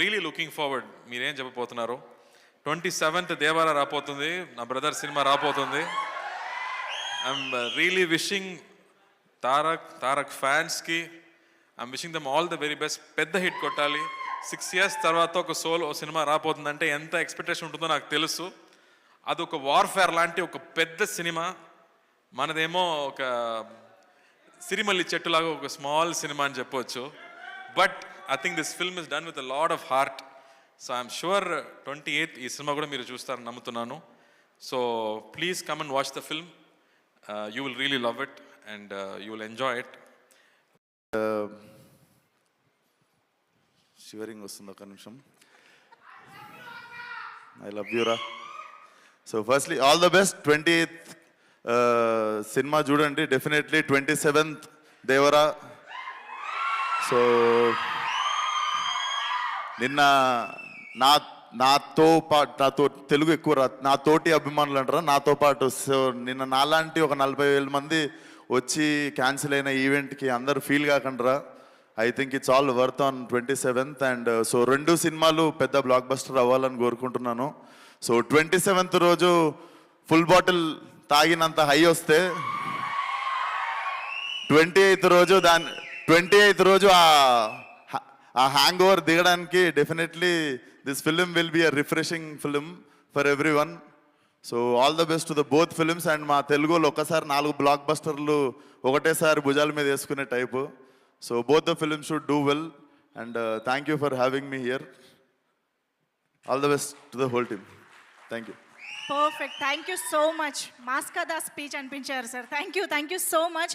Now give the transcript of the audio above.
Really looking forward మీరేం చెప్పబోతున్నారు? Twenty seventh దేవాల రాపోతుంది నా brother cinema రాపోతుంది I'm really wishing Tarak Tarak ఫ్యాన్స్కి I'm wishing them all the very best పెద్ద హిట్ కొట్టాలి. సిక్స్ ఇయర్స్ తర్వాత ఒక సోలో సినిమా రాపోతుందంటే ఎంత ఎక్స్పెక్టేషన్ ఉంటుందో నాకు తెలుసు. అది ఒక వార్ఫేర్ లాంటి ఒక పెద్ద సినిమా. మనదేమో ఒక సిరిమల్లి చెట్టులాగా ఒక స్మాల్ సినిమా అని చెప్పొచ్చు. But I think this film is done with a lot of heart so I'm sure twenty eighth ఈ సినిమా కూడా మీరు చూస్తారని నమ్ముతున్నాను. So please come and watch the film you will really love it and you will enjoy it shivering వస్తుంది ఒక నిమిషం? I love యూరా so firstly all the best twenty eighth cinema చూడండి. Definitely twenty seventh Devara so నిన్న నా నాతో పాటు నాతో తెలుగు ఎక్కువ రా నా తోటి అభిమానులు అంటారా? నాతో పాటు సో నిన్న నాలాంటి ఒక నలభై వేల మంది వచ్చి క్యాన్సిల్ అయిన ఈవెంట్కి అందరు ఫీల్ కాకుండా I think it's all worth on twenty seventh and so రెండు సినిమాలు పెద్ద బ్లాక్ బస్టర్ అవ్వాలని కోరుకుంటున్నాను. సో ట్వంటీ సెవెంత్ రోజు ఫుల్ బాటిల్ తాగినంత హై వస్తే ట్వంటీ ఎయిత్ రోజు దాని ట్వంటీ ఎయిత్ రోజు ఆ హ్యాంగ్ ఓవర్ దిగడానికి definitely this film will be a refreshing film for everyone so all the best to the both films and మా తెలుగులో ఒకసారి నాలుగు బ్లాక్ బస్టర్లు ఒకటేసారి భుజాల మీద వేసుకునే type. So both the films should do well and thank you for having me here all the best to the whole team thank you perfect thank you so much మాస్కా దా speech అనిపించారు sir thank you thank you so much